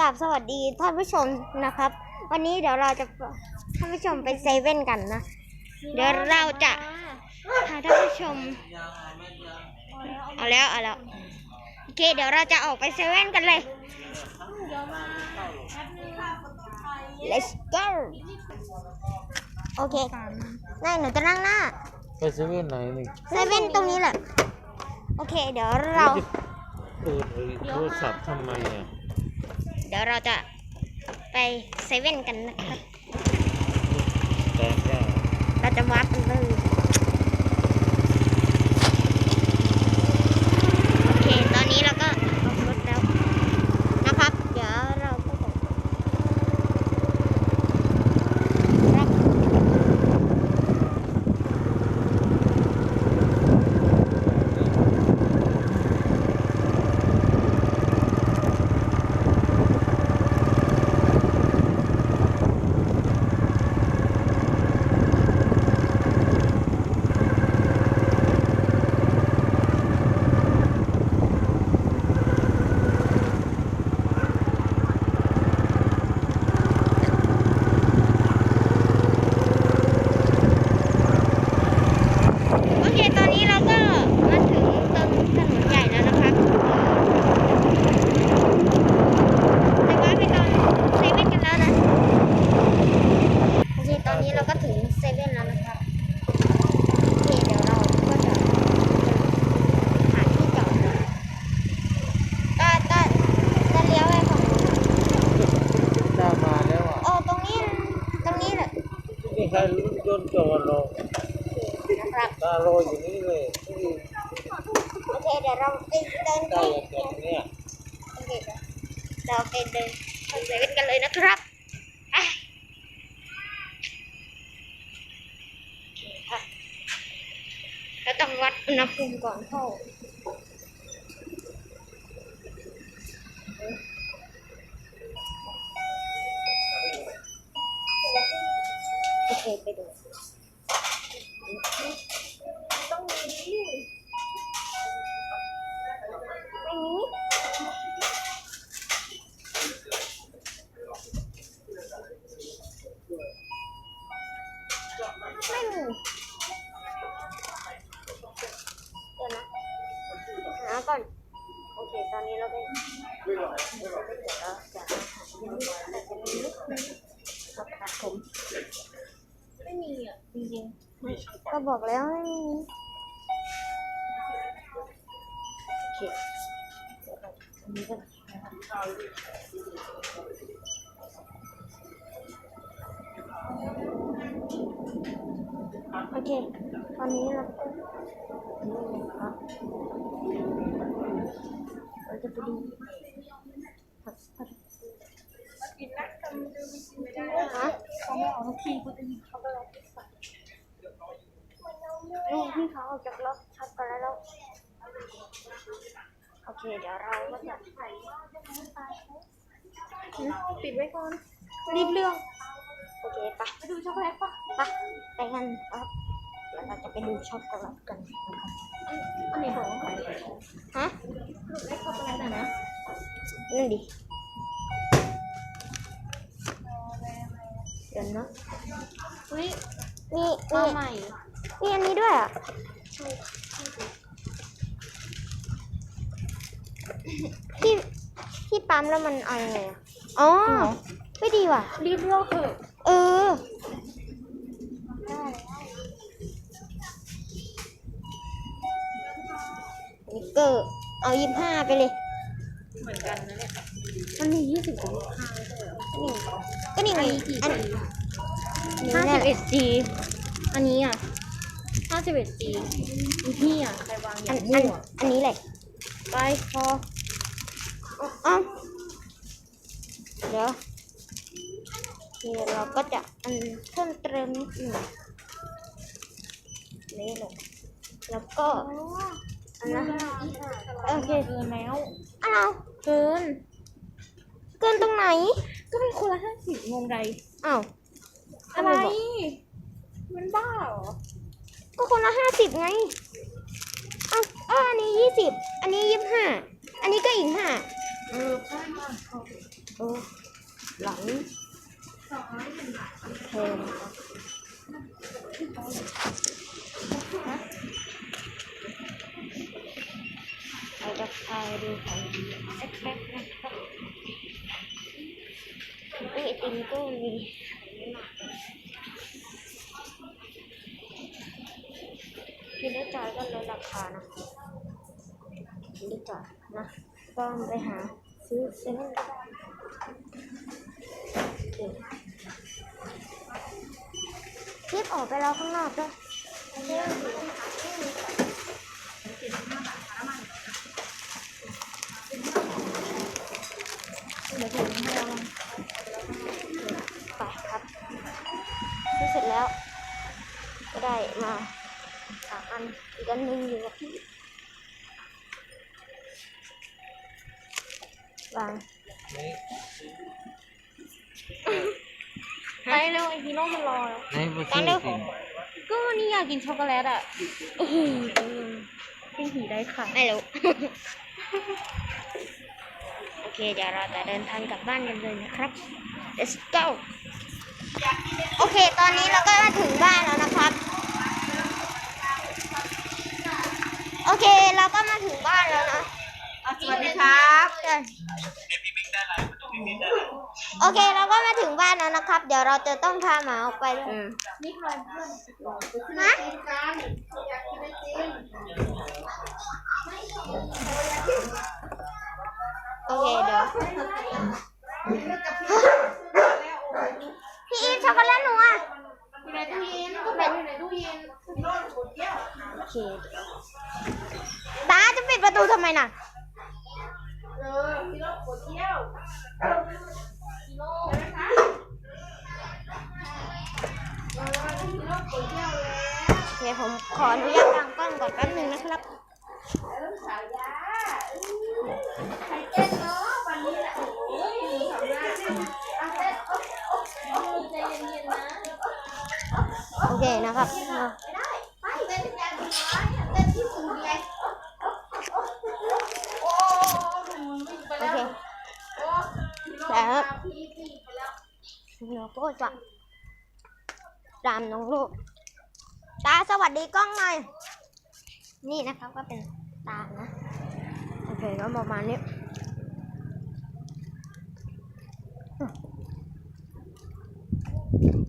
กับสวัสดีท่านผู้ชมนะครับ วันนี้เดี๋ยวเราจะท่านผู้ชมไปเซเว่นกันนะ เดี๋ยวเราจะพาท่านผู้ชม เอาแล้วเอาแล้วโอเค เดี๋ยวเราจะออกไปเซเว่นกันเลย let's go โอเคนายหนูจะนั่งหน้าไปเซเว่นไหนนี่เซเว่นตรงนี้แหละ โอเค เดี๋ยวเรา เปิดไอ้โทรศัพท์ทำไมอะ เดี๋ยวเราจะไปเซเว่นกันนะครับเราจะวัดกันเลยโอเค ตอนนี้เราก็ออกรถแล้วนะครับ เดี๋ยวเราก็จะรับโอเค ตอนนี้เราก็มาถึงตรงถนนใหญ่แล้วนะครับแต่ว่าไปตอนเซเว่นกันแล้วนะ โอเค ตอนนี้เราก็ถึงเซเว่นแล้วนะครับ โอเค เดี๋ยวเราก็จะหาที่จอดนะก็ก็จะเลี้ยวไปฝั่งนู้นอะ เจ้ามาแล้วอะ เออตรงนี้ ตรงนี้แหละ นี่ใครยน ต์จอดรอนะครับตารออยู่นี่เลยนี่โอเคเดี๋ยวเราไปเดินได้ที่อย่างแบบเนี้ยโอเคเดี๋ยวเราไปเดินเข้าเซเว่นกันเลยนะครับไปโอเคค่ะเราต้องวัดอุณหภูมิก่อนเข้า ไม่มีเดี๋ยวนะหาก่อน โอเค ตอนนี้เราเป็นเดี๋ยวเราจะหาที่นี่แต่จะมีนิดนึงเราตัดผม ไม่มีอะจริงก็บอกแล้วไม่มีโอเคเดี๋ยวเราอันนี้ก็ โอเค ตอนนี้เราก็นี่นะครับเราจะไปดูผัดผัดๆกินนักกันดูไม่กินไม่ได้ฮะเขาไม่เอาทุกทีกูจะยิงเขาไปแล้วลูกพี่เขาออกจากรถชัดกันแล้วโอเค เดี๋ยวเราก็จะปิดไว้ก่อนรีบเรื่อง โอเคปะไปดูช็อกโกแลตปะปะไปกันครับเดี๋ยวเราจะไปดูช็อกโกแลตกันนะครับอันนี้บอกว่าขายฮะลูกเล็กช็อกโกแลตอะนะ นั่นดิ เดี๋ยวนะเฮ้ยมีมามีใหม่มีอันนี้ด้วยอะที่ที่ปั๊มแล้วมันเอายังไงอะอ๋อไม่ดีว่ะรีบเลือกเถอะ เออ นิกเกอร์เอายี่ห้าไปเลย เหมือนกันนะเนี่ยมันมียี่สิบกว่าลูกค้าไม่ใช่เหรอนี่ก็นี่ไงอันนี้กี่อันปีนี้ห้าแน่สิบเอ็ดจีอันนี้อะห้าสิบเอ็ดจีอีพี่อะใครวางออัย่านงมั่วอันนี้แหละไปพอเอ้าเดี๋ยว เดี๋ยวเราก็จะอันเพิ่มเติมนิดหนึ่งนี่ลงแล้วก็อันนะโอเคเกินแล้วอ้าวเกิน เกินตรงไหน ก็เป็นคนละห้าสิบงงใดอ้าวอะไรทำไมบอกมันบ้าเหรอ ก็คนละห้าสิบไงอ้าวเอออันนี้ยี่สิบอันนี้ยี่สิบห้าอันนี้ก็อีกห้าเออใช่มากโอ้หลัง แพงเราจะพาไปดูของสักแป๊บนะครับอุ้ยไอติมก็มีกินได้จอยก็ลดราคานะกินได้จอยนะก็ไปหาซื้อเซเว่นก็ได้ ออกไปรอข้างนอกด้วยเดี๋ยวถึงให้เราไปครับซื้อเสร็จแล้ว ก็ได้มาสามอัน อีกอันหนึ่งอยู่กับพี่วาง นี่ ไปเร็วไอฮีโร่มันรอแล้วในประเทศสิก็วันนี้อยากกินช็อกโกแลตอะโอ้โหเป็นหีได้ค่ะ ไม่รู้ โอเคเดี๋ยวเราจะเดินทางกลับบ้านกันเลยนะครับ let's go โอเค ตอนนี้เราก็มาถึงบ้านแล้วนะครับ โอเค เราก็มาถึงบ้านแล้วนะ สวัสดีครับ โอเคเราก็มาถึงบ้านแล้วนะครับ เดี๋ยวเราจะต้องพาหมาออกไปด้วยนะโอ ผมขออนุญาตวางกล้องก่อนแป๊บหนึงนะครับแล้วสาวยาใครเต้นเนาะวันนี้แหละโอ้ยสาวนาอะเต้นโอ๊ะโอ๊ะโอ๊ะใจเย็นๆนะโอเคนะครับไม่ได้ไปเต้นแกนน้อยเต้นที่สูงไงโอ้หนูวิ่งไปโอแล้วเคโอ้พี่โลพาพี่พี่ไปแล้วเราก็จะตามน้องลูก ตาสวัสดีกล้องหน่อย นี่นะครับก็เป็นตานะ โอเคก็ประมาณนี้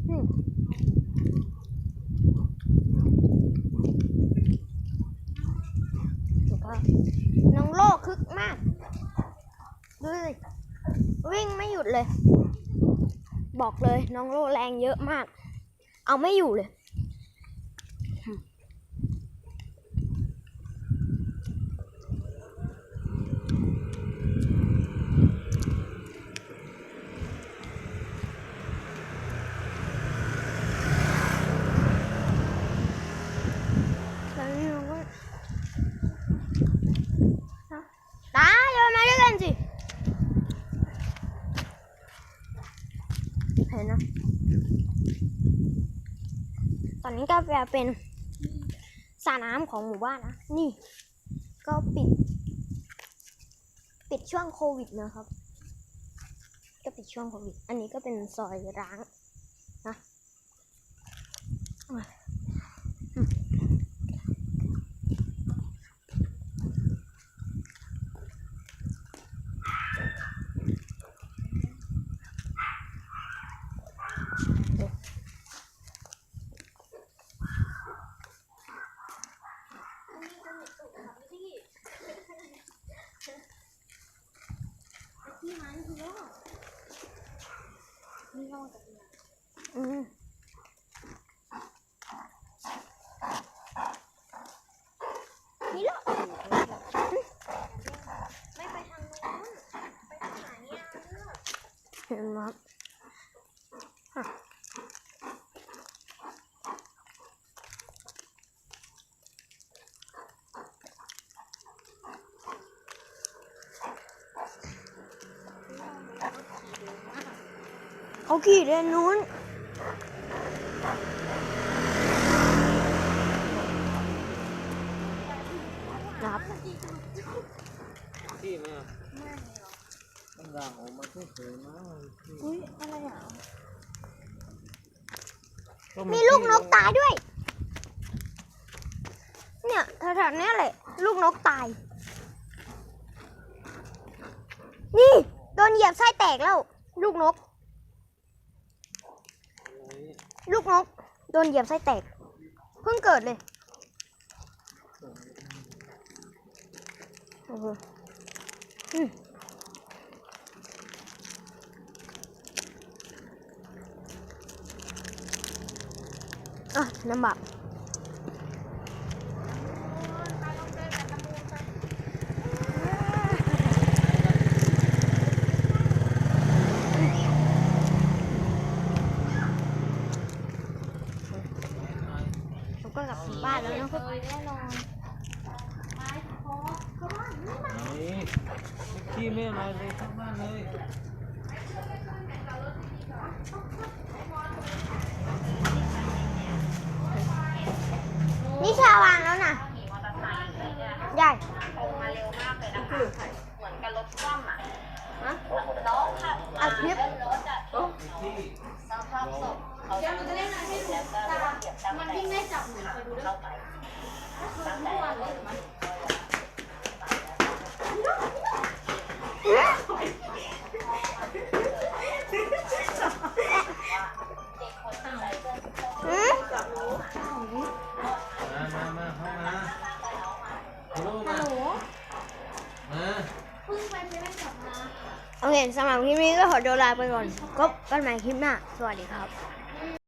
อืมแล้วก็น้องโลกคึกมาก ดูสิวิ่งไม่หยุดเลย บอกเลยน้องโลแรงเยอะมาก เอาไม่อยู่เลย แล้วนี่เราก็ตาเดินมาด้วยกันสิ เนะ ตอนนี้ก็จะเป็นสระน้ำของหมู่บ้านนะ นี่ ก็ปิด ปิดช่วงโควิดนะครับ ก็ปิดช่วงโควิด อันนี้ก็เป็นซอยร้างนะ อืมนี่ เขาขี่เลนนู้นนะครับที่ไหมอะไม่มีร่างออกมาเฉยๆนะอุ้ยอะไรอะมีลูกนกตายด้วย เนี่ยแถวๆเนี้ยแหละ ลูกนกตาย นี่ โดนเหยียบไส้แตกแล้ว ลูกนก ลูกนกโดนเหยียบไส้แตก เพิ่งเกิดเลยโอ้โหอะน้ำบากเราก็กลับถึงบ้าน แล้วนะครับแน่นอนนี่ขี้ไม่อะไรเลยข้างบ้านเลย สำหรับคลิปนี้ก็ขอตัวลาไปก่อนพบกันใหม่คลิปหน้า สวัสดีครับ